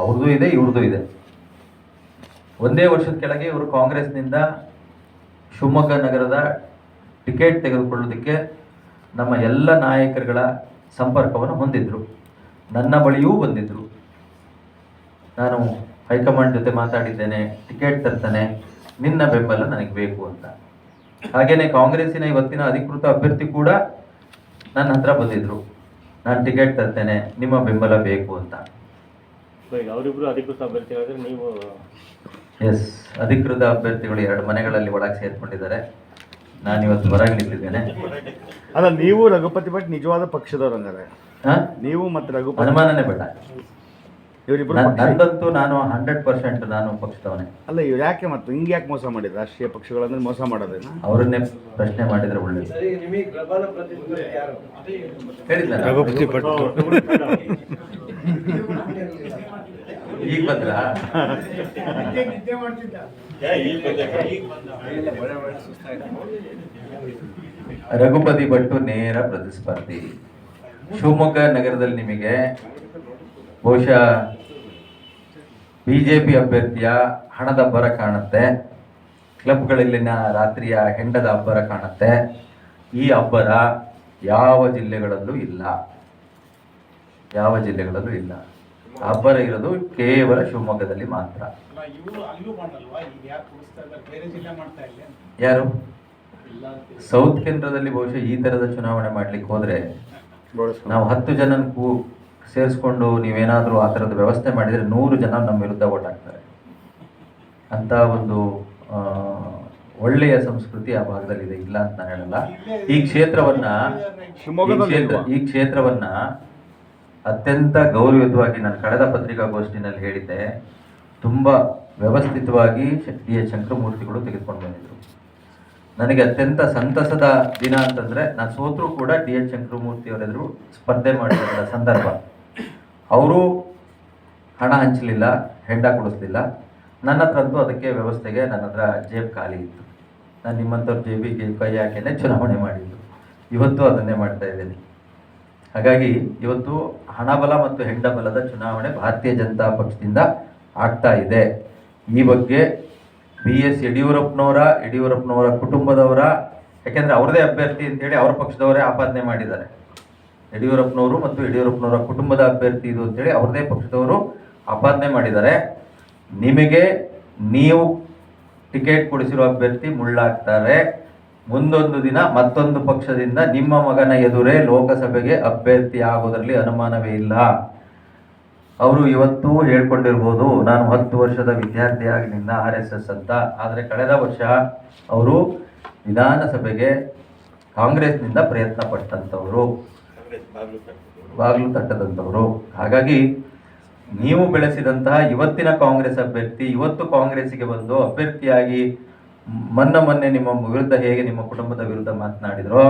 ಅವ್ರದ್ದು ಇದೆ ಇವ್ರದ್ದು ಇದೆ. ಒಂದೇ ವರ್ಷದ ಕೆಳಗೆ ಇವರು ಕಾಂಗ್ರೆಸ್ನಿಂದ ಶಿವಮೊಗ್ಗ ನಗರದ ಟಿಕೆಟ್ ತೆಗೆದುಕೊಳ್ಳೋದಕ್ಕೆ ನಮ್ಮ ಎಲ್ಲ ನಾಯಕರುಗಳ ಸಂಪರ್ಕವನ್ನು ಹೊಂದಿದ್ರು. ನನ್ನ ಬಳಿಯೂ ಬಂದಿದ್ದರು ನಾನು ಹೈಕಮಾಂಡ್ ಜೊತೆ ಮಾತಾಡಿದ್ದೇನೆ, ಟಿಕೆಟ್ ತರ್ತಾನೆ, ನಿನ್ನ ಬೆಂಬಲ ನನಗೆ ಬೇಕು ಅಂತ. ಹಾಗೇನೆ ಕಾಂಗ್ರೆಸ್ಸಿನ ಇವತ್ತಿನ ಅಧಿಕೃತ ಅಭ್ಯರ್ಥಿ ಕೂಡ ನನ್ನ ಹತ್ರ ಬಂದಿದ್ರು. ನಾನು ಟಿಕೆಟ್ ತರ್ತೇನೆ, ನಿಮ್ಮ ಬೆಂಬಲ ಬೇಕು ಅಂತ. ಈಗ ಅವರಿಬ್ರು ಅಧಿಕೃತ ಅಭ್ಯರ್ಥಿಗಳಿದ್ರೆ ನೀವು ಎಸ್ ಅಧಿಕೃತ ಅಭ್ಯರ್ಥಿಗಳು ಎರಡು ಮನೆಗಳಲ್ಲಿ ಒಳಗೆ ಸೇರ್ಕೊಂಡಿದ್ದಾರೆ. ನಾನು ಇವತ್ತು ಹೊರಗೆ ನಿಂತಿದ್ದೇನೆ ಅಲ್ಲ ನೀವು ರಘುಪತಿ ಭಟ್ ನಿಜವಾದ ಪಕ್ಷದವ್ರು ಹಂಗಾರೆ ಹಾ? ನೀವು ಮತ್ತೆ ರಘುಪತಿ ಅನುಮಾನನೇ ಬೇಡ. ಇವರಿಬ್ರು ನನ್- ನಂದಂತೂ ನಾನು ಹಂಡ್ರೆಡ್ ಪರ್ಸೆಂಟ್ ನಾನು ಪಕ್ಷದವನೇ. ಅಲ್ಲ ಇವ್ರು ಯಾಕೆ ಮತ್ತು ಹಿಂಗೆ ಯಾಕೆ ಮೋಸ ಮಾಡಿದ್ರು? ರಾಷ್ಟ್ರೀಯ ಪಕ್ಷಗಳಂದ್ರೆ ಮೋಸ ಮಾಡೋದೇನ ಅವರನ್ನೇ ಪ್ರಶ್ನೆ ಮಾಡಿದ್ರೆ ಒಳ್ಳೇದು. ಹೇಳಿದ್ನಲ್ಲ? ರಘುಪತಿ ಭಟ್. ಈಗ ಬಂದ್ರ? ರಘುಪತಿ ಭಟ್ಟು ನೇರ ಪ್ರತಿಸ್ಪರ್ಧಿ. ಶಿವಮೊಗ್ಗ ನಗರದಲ್ಲಿ ನಿಮಗೆ ಬಹುಶಃ ಬಿಜೆಪಿ ಅಭ್ಯರ್ಥಿಯ ಹಣದ ಅಬ್ಬರ ಕಾಣುತ್ತೆ. ಕ್ಲಬ್ಗಳಲ್ಲಿನ ರಾತ್ರಿಯ ಹೆಂಡದ ಅಬ್ಬರ ಕಾಣುತ್ತೆ. ಈ ಅಬ್ಬರ ಯಾವ ಜಿಲ್ಲೆಗಳಲ್ಲೂ ಇಲ್ಲ. ಯಾವ ಜಿಲ್ಲೆಗಳಲ್ಲೂ ಇಲ್ಲ. ಅಬ್ಬರ ಇರೋದು ಕೇವಲ ಶಿವಮೊಗ್ಗದಲ್ಲಿ ಮಾತ್ರ. ಯಾರು ಸೌತ್ ಕೇಂದ್ರದಲ್ಲಿ ಬಹುಶಃ ಈ ತರದ ಚುನಾವಣೆ ಮಾಡ್ಲಿಕ್ಕೆ ಹೋದ್ರೆ ನಾವು ಹತ್ತು ಜನ ಕೂ ಸೇರಿಸ್ಕೊಂಡು ನೀವೇನಾದ್ರೂ ಆ ತರದ ವ್ಯವಸ್ಥೆ ಮಾಡಿದ್ರೆ ನೂರು ಜನ ನಮ್ಮ ವಿರುದ್ಧ ಓಟ್ ಹಾಕ್ತಾರೆ. ಅಂತ ಒಂದು ಆ, ಒಳ್ಳೆಯ ಸಂಸ್ಕೃತಿ ಆ ಭಾಗದಲ್ಲಿ ಇದೆ ಇಲ್ಲ ಅಂತ ನಾನು ಹೇಳಲ್ಲ. ಈ ಕ್ಷೇತ್ರವನ್ನ ಈ ಕ್ಷೇತ್ರವನ್ನ ಅತ್ಯಂತ ಗೌರವಯುತವಾಗಿ ನಾನು ಕಳೆದ ಪತ್ರಿಕಾಗೋಷ್ಠಿನಲ್ಲಿ ಹೇಳಿದ್ದೆ, ತುಂಬ ವ್ಯವಸ್ಥಿತವಾಗಿ ಡಿ ಎಚ್ ಶಂಕರಮೂರ್ತಿಗಳು ತೆಗೆದುಕೊಂಡು ಬಂದಿದ್ದರು ನನಗೆ ಅತ್ಯಂತ ಸಂತಸದ ದಿನ ಅಂತಂದ್ರೆ, ನಾನು ಸೋತರೂ ಕೂಡ ಡಿ ಎಚ್ ಶಂಕರಮೂರ್ತಿ ಅವರೆದುರು ಸ್ಪರ್ಧೆ ಮಾಡಿದ ಸಂದರ್ಭ. ಅವರು ಹಣ ಹಂಚಲಿಲ್ಲ, ಹೆಂಡ ಕೊಡಿಸ್ಲಿಲ್ಲ. ನನ್ನ ಹತ್ರ ಅಂತೂ ಅದಕ್ಕೆ ವ್ಯವಸ್ಥೆಗೆ ನನ್ನ ಹತ್ರ ಜೇಬ್ ಖಾಲಿ ಇತ್ತು. ನಾನು ನಿಮ್ಮಂಥವ್ರ ಜೇಬಿಗೆ ಕೈ ಹಾಕೇನೆ ಚುನಾವಣೆ ಮಾಡಿದ್ದು. ಇವತ್ತು ಅದನ್ನೇ ಮಾಡ್ತಾ ಇದ್ದೇನೆ. ಹಾಗಾಗಿ ಇವತ್ತು ಹಣಬಲ ಮತ್ತು ಹೆಂಡಬಲದ ಚುನಾವಣೆ ಭಾರತೀಯ ಜನತಾ ಪಕ್ಷದಿಂದ ಆಗ್ತಾ ಇದೆ. ಈ ಬಗ್ಗೆ ಬಿ ಎಸ್ ಯಡಿಯೂರಪ್ಪನವರ ಯಡಿಯೂರಪ್ಪನವರ ಕುಟುಂಬದವರ, ಯಾಕೆಂದ್ರೆ ಅವರದೇ ಅಭ್ಯರ್ಥಿ ಅಂತೇಳಿ ಅವರ ಪಕ್ಷದವರೇ ಆಪಾದನೆ ಮಾಡಿದ್ದಾರೆ. ಯಡಿಯೂರಪ್ಪನವರು ಮತ್ತು ಯಡಿಯೂರಪ್ಪನವರ ಕುಟುಂಬದ ಅಭ್ಯರ್ಥಿ ಇದು ಅಂತೇಳಿ ಅವರದೇ ಪಕ್ಷದವರು ಆಪಾದನೆ ಮಾಡಿದ್ದಾರೆ. ನಿಮಗೆ ನೀವು ಟಿಕೆಟ್ ಕೊಡಿಸಿರುವ ಅಭ್ಯರ್ಥಿ ಮುಳ್ಳಾಗ್ತಾರೆ. ಮುಂದೊಂದು ದಿನ ಮತ್ತೊಂದು ಪಕ್ಷದಿಂದ ನಿಮ್ಮ ಮಗನ ಎದುರೇ ಲೋಕಸಭೆಗೆ ಅಭ್ಯರ್ಥಿ ಆಗೋದರಲ್ಲಿ ಅನುಮಾನವೇ ಇಲ್ಲ. ಅವರು ಇವತ್ತು ಹೇಳ್ಕೊಂಡಿರ್ಬೋದು, ನಾನು ಹತ್ತು ವರ್ಷದ ವಿದ್ಯಾರ್ಥಿಯಾಗಿನಿಂದ ಆರ್ ಎಸ್ ಎಸ್ ಅಂತ. ಆದರೆ ಕಳೆದ ವರ್ಷ ಅವರು ವಿಧಾನಸಭೆಗೆ ಕಾಂಗ್ರೆಸ್ನಿಂದ ಪ್ರಯತ್ನ ಪಟ್ಟಂಥವರು. ಬಾಗಿಲು ತಟ್ಟದಂಥವರು. ಹಾಗಾಗಿ ನೀವು ಬೆಳೆಸಿದಂತಹ ಇವತ್ತಿನ ಕಾಂಗ್ರೆಸ್ ಅಭ್ಯರ್ಥಿ, ಇವತ್ತು ಕಾಂಗ್ರೆಸ್ಸಿಗೆ ಬಂದು ಅಭ್ಯರ್ಥಿಯಾಗಿ ಮೊನ್ನೆ ಮೊನ್ನೆ ನಿಮ್ಮ ವಿರುದ್ಧ ಹೇಗೆ ನಿಮ್ಮ ಕುಟುಂಬದ ವಿರುದ್ಧ ಮಾತನಾಡಿದ್ರೋ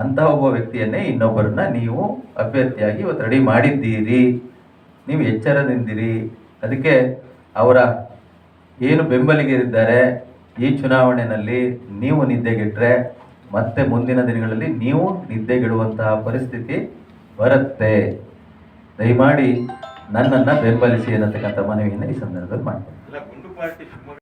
ಅಂತ ಒಬ್ಬ ವ್ಯಕ್ತಿಯನ್ನೇ ಇನ್ನೊಬ್ಬರನ್ನ ನೀವು ಅಭ್ಯರ್ಥಿಯಾಗಿ ಇವತ್ತು ರೆಡಿ ಮಾಡಿದ್ದೀರಿ. ನೀವು ಎಚ್ಚರದಿಂದಿರಿ. ಅದಕ್ಕೆ ಅವರ ಏನು ಬೆಂಬಲಿಗರಿದ್ದಾರೆ, ಈ ಚುನಾವಣೆಯಲ್ಲಿ ನೀವು ನಿದ್ದೆಗೆಟ್ರೆ ಮತ್ತೆ ಮುಂದಿನ ದಿನಗಳಲ್ಲಿ ನೀವು ನಿದ್ದೆಗೆಡುವಂತಹ ಪರಿಸ್ಥಿತಿ ಬರುತ್ತೆ. ದಯಮಾಡಿ ನನ್ನನ್ನು ಬೆಂಬಲಿಸಿ ಅನ್ನತಕ್ಕಂಥ ಮನವಿಯನ್ನು ಈ ಸಂದರ್ಭದಲ್ಲಿ ಮಾಡ್ತೀನಿ.